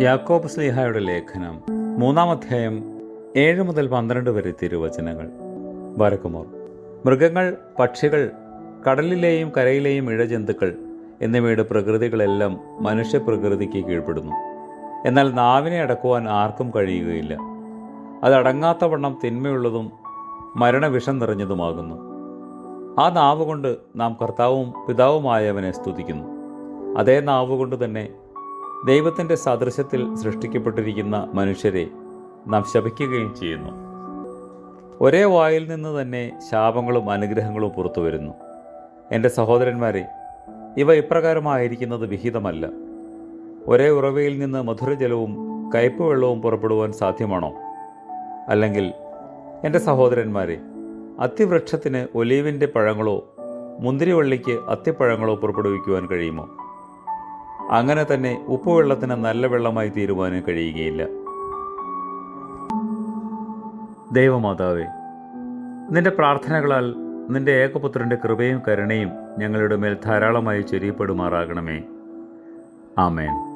യാക്കോബ് സ്ലീഹായുടെ ലേഖനം മൂന്നാം അധ്യായം ഏഴ് മുതൽ പന്ത്രണ്ട് വരെ തിരുവചനങ്ങൾ. വരക്കുമോർ മൃഗങ്ങൾ പക്ഷികൾ കടലിലെയും കരയിലെയും ഇഴജന്തുക്കൾ എന്നിവയുടെ പ്രകൃതികളെല്ലാം മനുഷ്യപ്രകൃതിക്ക് കീഴ്പ്പെടുന്നു. എന്നാൽ നാവിനെ അടക്കുവാൻ ആർക്കും കഴിയുകയില്ല. അതടങ്ങാത്ത വണ്ണം തിന്മയുള്ളതും മരണവിഷം നിറഞ്ഞതുമാകുന്നു. ആ നാവുകൊണ്ട് നാം കർത്താവും പിതാവുമായവനെ സ്തുതിക്കുന്നു. അതേ നാവുകൊണ്ട് തന്നെ ദൈവത്തിന്റെ സദൃശത്തിൽ സൃഷ്ടിക്കപ്പെട്ടിരിക്കുന്ന മനുഷ്യരെ നാം ശപിക്കുകയും ചെയ്യുന്നു. ഒരേ വായിൽ നിന്ന് തന്നെ ശാപങ്ങളും അനുഗ്രഹങ്ങളും പുറത്തു വരുന്നു. എന്റെ സഹോദരന്മാരെ ഇവ ഇപ്രകാരമായിരിക്കുന്നത് വിഹിതമല്ല. ഒരേ ഉറവയിൽ നിന്ന് മധുരജലവും കയ്പ് വെള്ളവും പുറപ്പെടുവാൻ സാധ്യമാണോ? അല്ലെങ്കിൽ എന്റെ സഹോദരന്മാരെ അത്തിവൃക്ഷത്തിന് ഒലീവിന്റെ പഴങ്ങളോ മുന്തിരിവള്ളിക്ക് അത്തിപ്പഴങ്ങളോ പുറപ്പെടുവിക്കുവാൻ കഴിയുമോ? അങ്ങനെ തന്നെ ഉപ്പുവെള്ളത്തിന് നല്ല വെള്ളമായി തീരുവാനും കഴിയുകയില്ല. ദൈവമാതാവേ നിന്റെ പ്രാർത്ഥനകളാൽ നിന്റെ ഏകപുത്രന്റെ കൃപയും കരുണയും ഞങ്ങളുടെ മേൽ ധാരാളമായി ചൊരിയപ്പെടുമാറാകണമേ. ആമേൻ.